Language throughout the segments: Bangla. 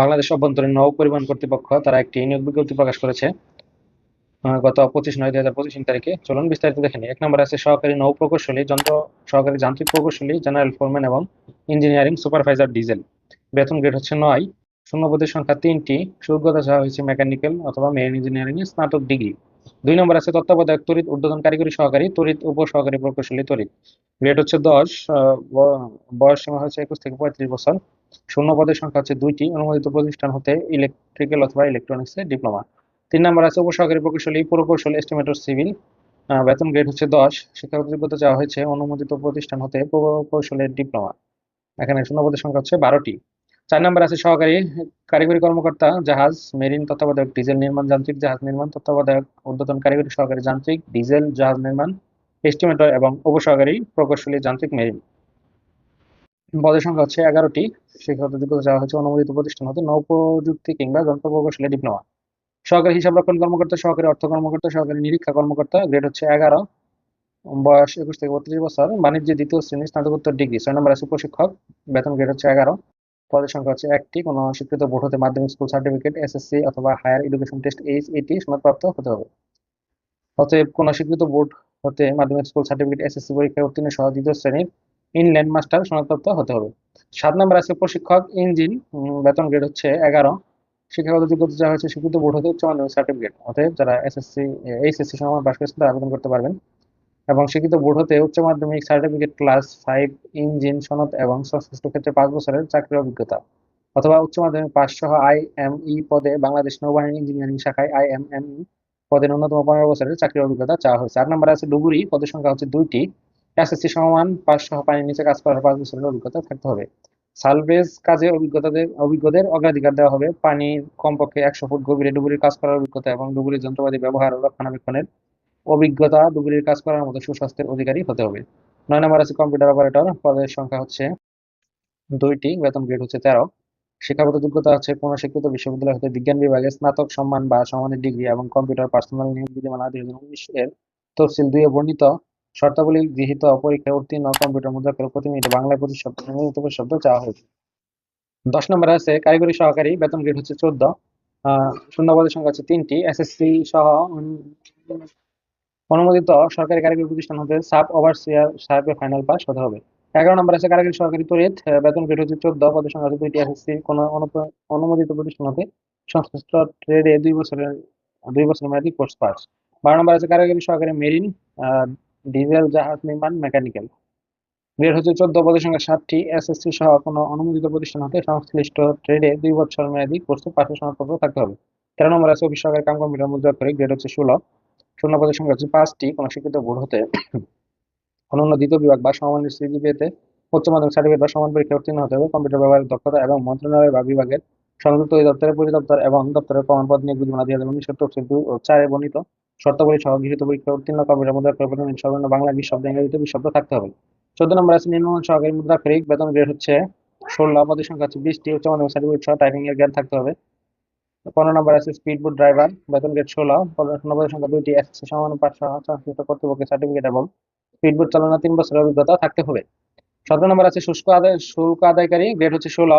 বাংলাদেশ অভ্যন্তরীণ নৌ পরিবহন কর্তৃপক্ষ তারা একটি নিয়োগ বিজ্ঞপ্তি প্রকাশ করেছে গত পঁচিশ নয় দুই হাজার পঁচিশ তারিখে। চলুন বিস্তারিত দেখে নিই। এক নম্বর আছে সহকারী নৌ প্রকৌশলী, যন্ত্র সহকারী যান্ত্রিক প্রকৌশলী, জেনারেল ফোরম্যান এবং ইঞ্জিনিয়ারিং সুপারভাইজার ডিজেল। বেতন গ্রেড হচ্ছে নয়। শূন্য পদের সংখ্যা তিনটি। যোগ্যতা চাওয়া হয়েছে মেকানিক্যাল অথবা মেরিন ইঞ্জিনিয়ারিং এ স্নাতক ডিগ্রি। দুই নম্বর আছে তত্ত্বাবধায়ক, তড়িৎ ঊর্ধ্বতন কারিগরি সহকারী, তড়িৎ উপ সহকারী প্রকৌশলী, তড়িৎ। গ্রেড হচ্ছে দশ বয়স সীমা হচ্ছে একুশ থেকে পঁয়ত্রিশ বছর। শূন্য পদের সংখ্যা হচ্ছে দুইটি। অনুমোদিত প্রতিষ্ঠান হতে ইলেকট্রিক্যাল অথবা ইলেকট্রনিক্সে ডিপ্লোমা তিন নম্বর আছে উপসহকারী প্রকৌশলী, পুরকৌশল এস্টিমেটর সিভিল বেতন গ্রেড হচ্ছে দশ। শিক্ষাগত যোগ্যতা চাওয়া হয়েছে অনুমোদিত প্রতিষ্ঠান হতে প্রকৌশলের ডিপ্লোমা এখানে শূন্য পদের সংখ্যা হচ্ছে বারোটি। চার নম্বর আছে সহকারী, কারিগরি কর্মকর্তা, জাহাজ, মেরিন তত্ত্বাবধায়ক, ডিজেল নির্মাণ, যান্ত্রিক জাহাজ নির্মাণ তত্ত্বাবধায়ক ঊর্ধ্বতন কারিগরি সহকারী যান্ত্রিক, ডিজেল জাহাজ নির্মাণ এস্টিমেটর এবং উপসহকারী প্রকৌশলী, যান্ত্রিক, মেরিন। পদের সংখ্যা হচ্ছে এগারোটি। শিক্ষাগত যোগ্যতা চাওয়া হচ্ছে অনুমোদিত প্রতিষ্ঠান হতে নৌপ্রযুক্তি কিংবা যন্ত্র প্রকৌশলী ডিপ্লোমা। সহকারী হিসাব রক্ষণ কর্মকর্তা, সহকারী অর্থ কর্মকর্তা, সহকারী নিরীক্ষা কর্মকর্তা, গ্রেড হচ্ছে এগারো। বয়স একুশ থেকে বত্রিশ বছর। বাণিজ্য দ্বিতীয় শ্রেণি, স্নাতকোত্তর ডিগ্রি, ছয় নম্বর আছে প্রশিক্ষক। বেতন গ্রেড হচ্ছে এগারো। পদের সংখ্যা হচ্ছে একটি। কোনো স্বীকৃত বোর্ড হতে মাধ্যমিক স্কুল সার্টিফিকেট, এসএসসি অথবা হায়ার এডুকেশন টেস্ট, এইচ এটি সনদপ্রাপ্ত হতে হবে। অতএব কোনো স্বীকৃত বোর্ড হতে মাধ্যমিক স্কুল সার্টিফিকেট, এসএসসি পরীক্ষায় উত্তীর্ণ সহ দ্বিতীয় শ্রেণির ইনল্যান্ড মাস্টার সনদপ্রাপ্ত হতে হবে। সাত নম্বর আছে প্রশিক্ষক ইঞ্জিন বেতন গ্রেড হচ্ছে এগারো। শিক্ষাগত যোগ্যতা চাওয়া হয়েছে স্বীকৃত বোর্ড হতে উচ্চ সার্টিফিকেট অতএব যারা এসএসসি এইচএসসি সমমান পাশ করেছেন তারা আবেদন করতে পারবেন এবং শিক্ষিত বোর্ড হতে উচ্চ মাধ্যমিক সার্টিফিকেট ক্লাস ফাইভ ইঞ্জিন সনদ এবং সংশ্লিষ্ট ক্ষেত্রে পাঁচ বছরের চাকরির অভিজ্ঞতা অথবা উচ্চ মাধ্যমিক পাস সহ আইএমই পদে বাংলাদেশ নৌবাহিনী ইঞ্জিনিয়ারিং শাখায় আইএমএমই পদে ন্যূনতম পনেরো বছরের চাকরির অভিজ্ঞতা চাওয়া হয়েছে। আট নম্বরে আছে ডুবুরি, পদের সংখ্যা হচ্ছে দুইটি। এসএসসি সমান পাস সহ পানির নিচে কাজ করার পাঁচ বছরের অভিজ্ঞতা থাকতে হবে। সালভেজ কাজে অভিজ্ঞতাদের, অভিজ্ঞদের অগ্রাধিকার দেওয়া হবে। পানির কমপক্ষে একশো ফুট গভীরে ডুবুরির কাজ করার অভিজ্ঞতা এবং ডুবুরির যন্ত্রপাতি ব্যবহার ও রক্ষণাবেক্ষণের অভিজ্ঞতা ডুবুরির কাজ করার মতো সুস্বাস্থ্যের অধিকারী হতে হবে। নয় নম্বর আছে কম্পিউটার অপারেটর। পদের সংখ্যা হচ্ছে দুইটি, বেতন গ্রেড হচ্ছে তেরো। শিক্ষাগত যোগ্যতা হচ্ছে কোনো স্বীকৃত বিশ্ববিদ্যালয় হতে বিজ্ঞান বিভাগে স্নাতক, সম্মান বা সমানের ডিগ্রি এবং কম্পিউটার পার্সোনাল নিয়োগ বিধিমালা দুই হাজার উনিশ এর তফসিল দুইয়ে বর্ণিত। শর্তাবলী গৃহীত পরীক্ষায় উত্তীর্ণ কম্পিউটার মুদ্রাক্ষর প্রতি মিনিটে বাংলায় পঁচিশ শব্দ শব্দ চাওয়া হয়েছে। দশ নম্বরে আছে, কারিগরি সহকারী, বেতন গ্রেড হচ্ছে চোদ্দ। আহ, শূন্য পদের সংখ্যা হচ্ছে তিনটি এসএসসি সহ অনুমোদিত সরকারি কারিগরি প্রতিষ্ঠান হতে সাব ওভারসিয়ার সাহেবের ফাইনাল পাস হতে হবে। এগারো নম্বর আছে, কারিগরি সহকারী তড়িৎ বেতন গ্রেড হচ্ছে চোদ্দ, পদের সংখ্যা হচ্ছে দুইটি এসএসসি কোন অনুমোদিত প্রতিষ্ঠান হতে সংশ্লিষ্ট ট্রেডে দুই বছরের, দুই বছর মেয়াদি কোর্স পাস। বারো নম্বর আছে, কারিগরি সহকারী মেরিন ডিজেল জাহাজ নির্মাণ মেকানিক্যাল। গ্রেড হচ্ছে চোদ্দ পদের সংখ্যা সাতটি এসএসসি সহ কোনো অনুমোদিত প্রতিষ্ঠান হতে সংশ্লিষ্ট ট্রেডে দুই বছর মেয়াদী কোর্সে পাশের সনদপত্র থাকতে হবে। তেরো নম্বর আছে অফিস সহকারী কাম কম্পিউটার মুদ্রা করে গ্রেড হচ্ছে ষোলো। শূন্য পদের সংখ্যা হচ্ছে পাঁচটি, কোনো শিক্ষিত বোর্ড হতে অনন্য দ্বিতীয় বিভাগ বা সমানের সিজিপিএতে উচ্চ মাধ্যমিক সার্টিফিকেট বা সমান পরীক্ষা উত্তীর্ণ হতে হবে। কম্পিউটার ব্যবহারের দক্ষতা এবং মন্ত্রণালয় বা বিভাগের সংযুক্ত অধিদপ্তরের পরিদপ্তর এবং দপ্তরের প্রমাণপদ নিয়োগ বিধিমালা দুই হাজার তফসিল দুই চারে বর্ণিত। শর্তাবলী সহ গৃহীত পরীক্ষা উত্তীর্ণ মুদ্রা সর্বনিম্ন বাংলা বিশ শব্দ ইংরেজিতে থাকতে হবে। চোদ্দ নম্বর আছে সহকারী বেতন গ্রেড হচ্ছে ষোলো পদের সংখ্যা বিশটি উচ্চ মাধ্যমিক সার্টিফিকেট সহ টাইপিং এর জ্ঞান থাকতে হবে। পনেরো নম্বর আছে ড্রাইভার বেতন গ্রেড ষোলো পদের সংখ্যা দুইটি সমান কর্তৃপক্ষের সার্টিফিকেট এবং স্পিড বোট চালানো তিন বছরের অভিজ্ঞতা থাকতে হবে। সতেরো নম্বর আছে, শুষ্ক আদায়, শুল্ক আদায়কারী গ্রেড হচ্ছে ষোলো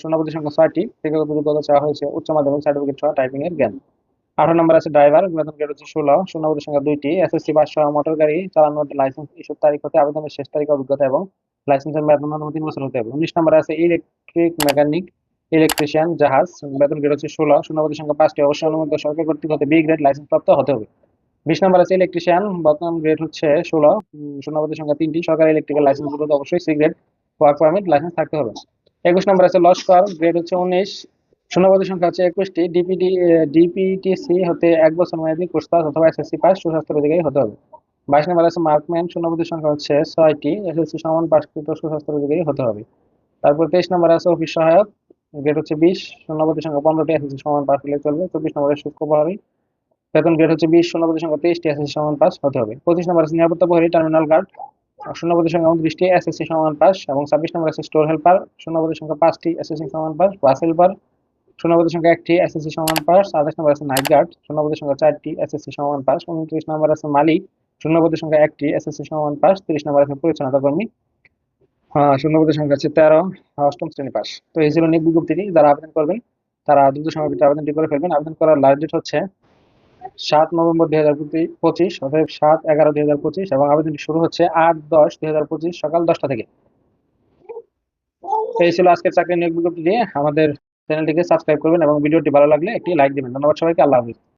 শূন্যপদের সংখ্যা ছয়টি শিক্ষাগত যোগ্যতা চাওয়া হয়েছে উচ্চ মাধ্যমিক সার্টিফিকেট সহ টাইপিং এর জ্ঞান। আঠারো নম্বর আছে ড্রাইভার বেতন হচ্ছে ষোলো। সংখ্যা দুইটি। এসএসসি মোটর গাড়ি চালানোর লাইসেন্স ইস্যুর তারিখ হতে আবেদনের শেষ তারিখ অভিজ্ঞতা এবং লাইসেন্সের মেয়াদ তিন বছর হতে হবে। উনিশ নম্বর আছে ইলেকট্রিক মেকানিক ইলেকট্রিশিয়ান জাহাজ। বেতন হচ্ছে ষোলো। সংখ্যা পাঁচটি। অবশ্যই অনুমোদিত সরকারি কর্তৃক হতে বি গ্রেড লাইসেন্স প্রাপ্ত হতে হবে। বিশ নম্বর আছে ইলেকট্রিশিয়ান বেতন গ্রেড হচ্ছে ষোলো। শূন্যপদের সংখ্যা তিনটি। সরকারি ইলেকট্রিক্যাল লাইসেন্স অবশ্যই C grade work permit license থাকতে হবে। একুশ নম্বর আছে লস্কর গ্রেড হচ্ছে উনিশ। শূন্যপদের সংখ্যা হচ্ছে একুশটি। ডিপিডি ডিপিটিসি হতে এক বছর মেয়াদী কোর্স পাস অথবা এসএসসি পাস সুস্বাস্থ্যের অধিকারী হতে হবে। বাইশ নম্বর আছে মার্কম্যান শূন্যপদের সংখ্যা হচ্ছে ছয়টি। এসএসসি সমান পাসকৃত সুস্বাস্থ্যের অধিকারী হতে হবে। তারপর তেইশ নম্বর আছে অফিস সহায়ক গ্রেড হচ্ছে বিশ, শূন্যপদের সংখ্যা পনেরোটি এসএসসি সমান পাস হলে চলবে। চব্বিশ নম্বরের শুল্ক প্রহরী বেতন গ্রেড হচ্ছে বিশ, শূন্যপদের সংখ্যা তেইশটি এসএসসি সমান পাস হতে হবে। পঁচিশ নম্বর আছে নিরাপত্তা প্রহরী টার্মিনাল গার্ড শূন্যপদের সংখ্যা উনত্রিশটি এসএসসি সমান পাস এবং ছাব্বিশ নম্বর আছে স্টোর হেল্পার শূন্যপদের সংখ্যা পাঁচটি এসএসসি সমান পাস বাস হেল্পার শূন্যপদের সংখ্যা একটি এসএসসি সমান পাস আঠাশ নম্বর আছে নাইট গার্ড শূন্যপদের সংখ্যা চারটি এসএসসি সমান পাস উনত্রিশ নম্বর আছে মালিক, শূন্যপদের সংখ্যা একটি এসএসসি সমান পাস তিরিশ নম্বর আছে পরিচ্ছন্নতা কর্মী। শূন্যপদের সংখ্যা হচ্ছে তেরো, অষ্টম শ্রেণি পাস। তো এই ছিল নিয়োগ বিজ্ঞপ্তিটি, যারা আবেদন করবেন, তারা দ্রুত সময়ের ভিতরে আবেদনটি করে ফেলবেন। আবেদন করার লাস্ট ডেট হচ্ছে সাত নভেম্বর দুই হাজার পঁচিশ অর্থাৎ সাত এগারো দুই হাজার পঁচিশ এবং আবেদনটি শুরু হচ্ছে আট দশ দুই হাজার পঁচিশ সকাল দশটা থেকে। এই ছিল আজকের চাকরি নিয়োগ বিজ্ঞপ্তি দিয়ে আমাদের চ্যানেলটিকে সাবস্ক্রাইব করবেন এবং ভিডিওটি ভালো লাগলে একটি লাইক দেবেন। ধন্যবাদ সবাইকে আল্লাহ হাফিজ।